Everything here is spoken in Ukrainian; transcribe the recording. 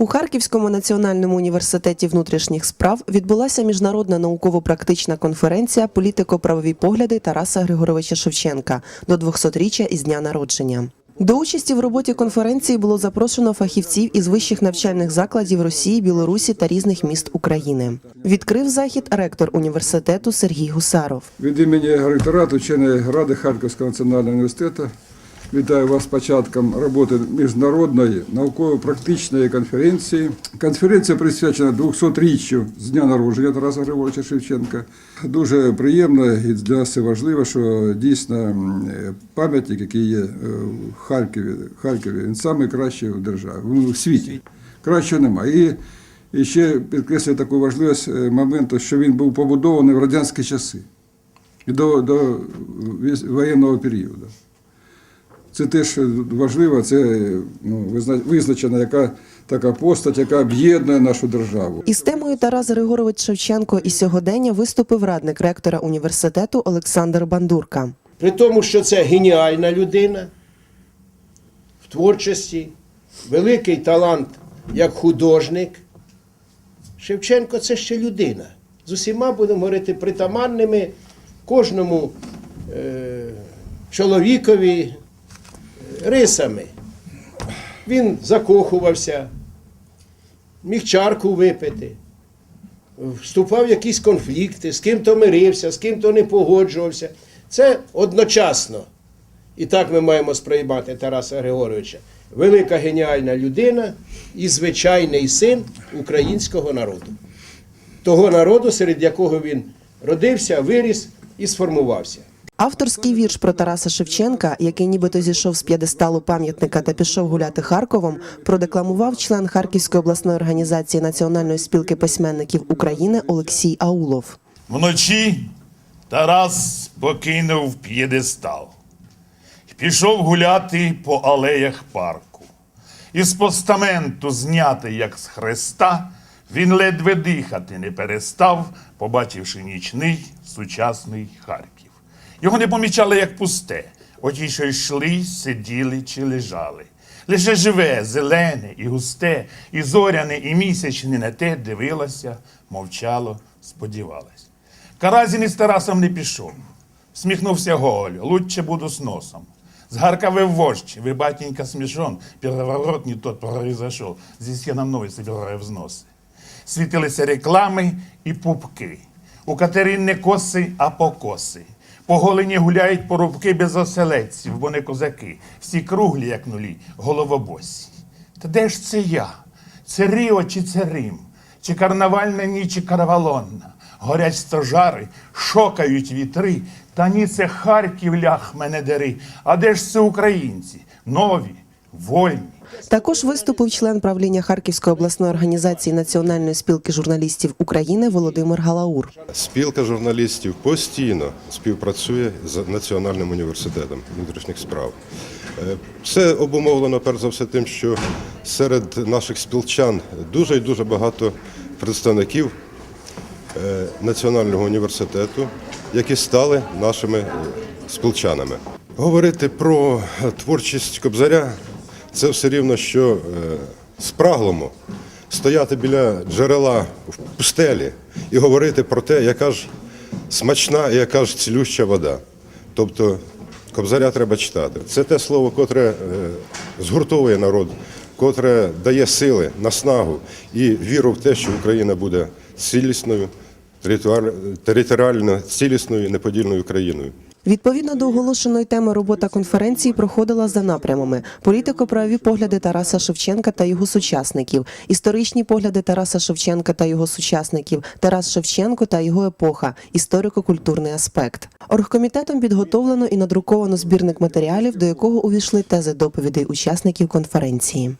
У Харківському національному університеті внутрішніх справ відбулася міжнародна науково-практична конференція Політико-правові погляди Тараса Григоровича Шевченка до 200-річчя із дня народження. До участі в роботі конференції було запрошено фахівців із вищих навчальних закладів Росії, Білорусі та різних міст України. Відкрив захід ректор університету Сергій Гусаров. Від імені ректорату вченої ради Харківського національного університету вітаю вас з початком роботи міжнародної науково-практичної конференції. Конференція присвячена 200-річчю з дня народження Тараса Григоровича Шевченка. Дуже приємно і для нас це важливо, що дійсно пам'ятник, який є е, в Харкові, Харкові він найкращий в державі, в світі. Кращого немає. І ще підкреслюю таку важливість е, моменту, що він був побудований в радянські часи і до, до воєнного періоду. Це теж важливо, це ну, визначена яка така постать, яка об'єднує нашу державу. Із темою Тарас Григорович Шевченко і сьогодення виступив радник ректора університету Олександр Бандурка. При тому, що це геніальна людина в творчості, великий талант як художник. Шевченко це ще людина. З усіма будемо говорити притаманними кожному е, чоловікові рисами. Він закохувався, міг чарку випити, вступав в якісь конфлікти, з ким-то мирився, з ким-то не погоджувався. Це одночасно. І так ми маємо сприймати Тараса Григоровича. Велика геніальна людина і звичайний син українського народу. Того народу, серед якого він родився, виріс і сформувався. Авторський вірш про Тараса Шевченка, який нібито зійшов з п'єдесталу пам'ятника та пішов гуляти Харковом, продекламував член Харківської обласної організації Національної спілки письменників України Олексій Аулов. Вночі Тарас покинув п'єдестал і пішов гуляти по алеях парку. Із постаменту, знятий як з хреста, він ледве дихати не перестав, побачивши нічний сучасний Харків. Його не помічали як пусте, оті, що йшли, сиділи чи лежали. Лише живе, зелене і густе, і зоряне, і місячне на те дивилося, мовчало, сподівалось. Каразін із Тарасом не пішов. Сміхнувся Гоголь, лучше буду з носом. Згаркавив вождь, ви, батенька, смішон, переворот не тот произошел. Здесь я на мною собираю взноси. Світилися реклами і пупки. У Катерин не коси, а покоси. По голині гуляють порубки без оселедців, бо не козаки. Всі круглі, як нулі, головобосі. Та де ж це я? Це Ріо чи це Рим? Чи карнавальна ніч, чи каравалонна? Горять стожари, шокають вітри. Та ні, це Харків лях мене дери. А де ж це українці? Нові, вольні. Також виступив член правління Харківської обласної організації Національної спілки журналістів України Володимир Галаур. Спілка журналістів постійно співпрацює з Національним університетом внутрішніх справ. Е, Це обумовлено перш за все тим, що серед наших спілчан дуже і дуже багато представників е, Національного університету, які стали нашими спілчанами. Говорити про творчість Кобзаря це все рівно, що е, спраглому стояти біля джерела в пустелі і говорити про те, яка ж смачна і яка ж цілюща вода. Тобто Кобзаря треба читати. Це те слово, котре е, згуртовує народ, котре дає сили, наснагу і віру в те, що Україна буде цілісною, територіально цілісною, неподільною країною. Відповідно до оголошеної теми робота конференції проходила за напрямами: політико-правові погляди Тараса Шевченка та його сучасників, історичні погляди Тараса Шевченка та його сучасників, Тарас Шевченко та його епоха, історико-культурний аспект. Оргкомітетом підготовлено і надруковано збірник матеріалів, до якого увійшли тези доповідей учасників конференції.